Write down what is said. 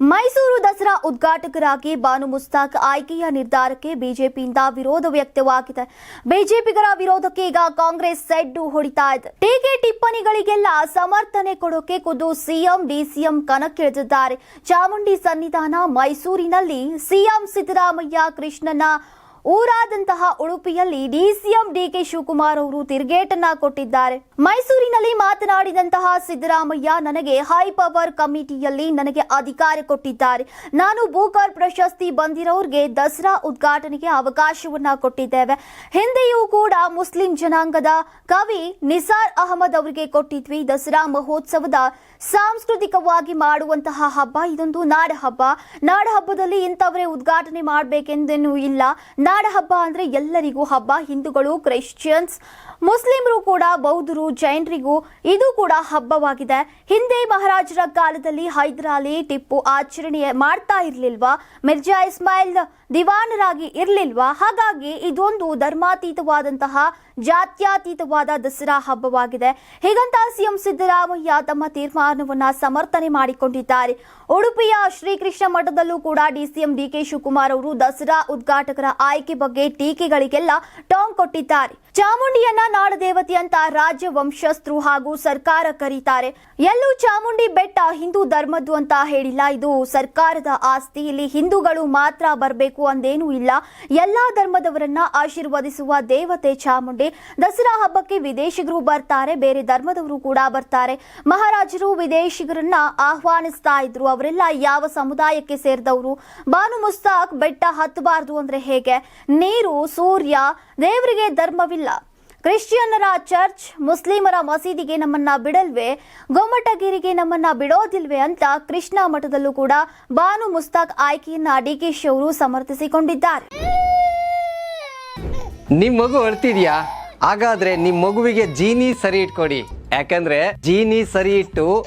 ಮೈಸೂರು ದಸರಾ ಉದ್ಘಾಟಕರಾಗಿ ಬಾನು ಮುಸ್ತಾಕ್ ಆಯ್ಕೆಯ ನಿರ್ಧಾರಕ್ಕೆ ಬಿಜೆಪಿಯಿಂದ ವಿರೋಧ ವ್ಯಕ್ತವಾಗಿದೆ. ಬಿಜೆಪಿಗರ ವಿರೋಧಕ್ಕೆ ಈಗ ಕಾಂಗ್ರೆಸ್ ಸೆಡ್ಡು ಹೊಡಿತಾ ಇದೆ. ಟೀಕೆ ಟಿಪ್ಪಣಿಗಳಿಗೆಲ್ಲ ಸಮರ್ಥನೆ ಕೊಡೋಕೆ ಖುದ್ದು ಸಿಎಂ, ಡಿಸಿಎಂ ಕಣಕ್ಕಿಳಿದಿದ್ದಾರೆ. ಚಾಮುಂಡಿ ಸನ್ನಿಧಾನ ಮೈಸೂರಿನಲ್ಲಿ ಸಿಎಂ ಸಿದ್ದರಾಮಯ್ಯ ಕೃಷ್ಣನ ಊರಾದಂತಹ ಉಡುಪಿಯಲ್ಲಿ ಡಿಸಿಎಂ ಡಿಕೆ ಶಿವಕುಮಾರ್ ಅವರು ತಿರುಗೇಟನ್ನ ಕೊಟ್ಟಿದ್ದಾರೆ. ಮೈಸೂರಿನಲ್ಲಿ ಮಾತನಾಡಿದಂತಹ ಸಿದ್ದರಾಮಯ್ಯ, ನನಗೆ ಹೈ ಪವರ್ ಕಮಿಟಿಯಲ್ಲಿ ನನಗೆ ಅಧಿಕಾರ ಕೊಟ್ಟಿದ್ದಾರೆ. ನಾನು ಭೂಕರ್ ಪ್ರಶಸ್ತಿ ಬಂದಿರೋರಿಗೆ ದಸರಾ ಉದ್ಘಾಟನೆಗೆ ಅವಕಾಶವನ್ನ ಕೊಟ್ಟಿದ್ದೇವೆ. ಹಿಂದೆಯೂ ಕೂಡ ಮುಸ್ಲಿಂ ಜನಾಂಗದ ಕವಿ ನಿಸಾರ್ ಅಹಮದ್ ಅವರಿಗೆ ಕೊಟ್ಟಿದ್ವಿ ದಸರಾ ಮಹೋತ್ಸವದ ಸಾಂಸ್ಕೃತಿಕವಾಗಿ ಮಾಡುವಂತಹ ಹಬ್ಬ. ಇದೊಂದು ನಾಡ ಹಬ್ಬ ನಾಡ ಹಬ್ಬದಲ್ಲಿ ಇಂಥವರೇ ಉದ್ಘಾಟನೆ ಮಾಡಬೇಕೆಂದೇನೂ ಇಲ್ಲ. ನಾಡ ಹಬ್ಬ ಅಂದ್ರೆ ಎಲ್ಲರಿಗೂ ಹಬ್ಬ. ಹಿಂದೂಗಳು, ಕ್ರಿಶ್ಚಿಯನ್ಸ್, ಮುಸ್ಲಿಮರು ಕೂಡ, ಬೌದ್ಧರು, ಜೈನರಿಗೂ ಇದು ಕೂಡ ಹಬ್ಬವಾಗಿದೆ. ಹಿಂದೆ ಮಹಾರಾಜರ ಕಾಲದಲ್ಲಿ ಹೈದರಾಲಿ ಟಿಪ್ಪು ಆಚರಣೆ ಮಾಡ್ತಾ ಇರ್ಲಿಲ್ವಾ? ಮಿರ್ಜಾ ಇಸ್ಮಾಯಿಲ್ ದಿವಾನರಾಗಿ ಇರ್ಲಿಲ್ವಾ? ಹಾಗಾಗಿ ಇದೊಂದು ಧರ್ಮಾತೀತವಾದಂತಹ ಜಾತ್ಯಾತೀತವಾದ ದಸರಾ ಹಬ್ಬವಾಗಿದೆ. ಹೀಗಂತ ಸಿಎಂ ಸಿದ್ದರಾಮಯ್ಯ ತಮ್ಮ ತೀರ್ಮಾನವನ್ನ ಸಮರ್ಥನೆ ಮಾಡಿಕೊಂಡಿದ್ದಾರೆ. ಉಡುಪಿಯ ಶ್ರೀಕೃಷ್ಣ ಮಠದಲ್ಲೂ ಕೂಡ ಡಿಸಿಎಂ ಡಿಕೆ ಶಿವಕುಮಾರ್ ಅವರು ದಸರಾ ಉದ್ಘಾಟಕರ ಆಯ್ಕೆ ಬಗ್ಗೆ ಟೀಕೆಗಳಿಗೆಲ್ಲ ಟಾಂಗ್ ಕೊಟ್ಟಿದ್ದಾರೆ. ಚಾಮುಂಡಿಯನ್ನ ನಾಡದೇವತೆ ಅಂತ ರಾಜ್ಯ ವಂಶಸ್ಥರು ಹಾಗೂ ಸರ್ಕಾರ ಕರೀತಾರೆ. ಎಲ್ಲೂ ಚಾಮುಂಡಿ ಬೆಟ್ಟ ಹಿಂದೂ ಧರ್ಮದ್ದು ಅಂತ ಹೇಳಿಲ್ಲ. ಇದು ಸರ್ಕಾರದ ಆಸ್ತಿ ಇಲ್ಲಿ ಹಿಂದೂಗಳು ಮಾತ್ರ ಬರಬೇಕು ಅಂದೇನೂ ಇಲ್ಲ. ಎಲ್ಲಾ ಧರ್ಮದವರನ್ನ ಆಶೀರ್ವದಿಸುವ ದೇವತೆ ಚಾಮುಂಡಿ. ದಸರಾ ಹಬ್ಬಕ್ಕೆ ವಿದೇಶಿಗರು ಬರ್ತಾರೆ, ಬೇರೆ ಧರ್ಮದವರು ಕೂಡ ಬರ್ತಾರೆ. ಮಹಾರಾಜರು ವಿದೇಶಿಗರನ್ನ ಆಹ್ವಾನಿಸ್ತಾ ಇದ್ರು. ಅವರೆಲ್ಲ ಯಾವ ಸಮುದಾಯಕ್ಕೆ ಸೇರಿದವರು? ಬಾನು ಮುಸ್ತಾಕ್ ಬೆಟ್ಟ ಹತ್ತಬಾರದು ಅಂದ್ರೆ ಹೇಗೆ? ನೀರು, ಸೂರ್ಯ, ದೇವರಿಗೆ ಧರ್ಮವಿಲ್ಲ. ಕ್ರಿಶ್ಚಿಯನ್ನರ ಚರ್ಚ್, ಮುಸ್ಲಿಮರ ಮಸೀದಿಗೆ ನಮ್ಮನ್ನ ಬಿಡಲ್ವೇ? ಗೊಮ್ಮಟಗಿರಿಗೆ ನಮ್ಮನ್ನ ಬಿಡೋದಿಲ್ವೇ ಅಂತ ಕೃಷ್ಣ ಮಠದಲ್ಲೂ ಕೂಡ ಬಾನು ಮುಸ್ತಾಕ್ ಆಯ್ಕೆಯನ್ನ ಕೆ ಅವರು ಸಮರ್ಥಿಸಿಕೊಂಡಿದ್ದಾರೆ. ನಿಮ್ ಮಗು ಅಳ್ತಿದ್ಯಾ? ಹಾಗಾದ್ರೆ ನಿಮ್ ಮಗುವಿಗೆ ಜೀನಿ ಸರಿ ಇಟ್ಕೊಡಿ. ಯಾಕಂದ್ರೆ ಜೀನಿ ಸರಿ ಇಟ್ಟು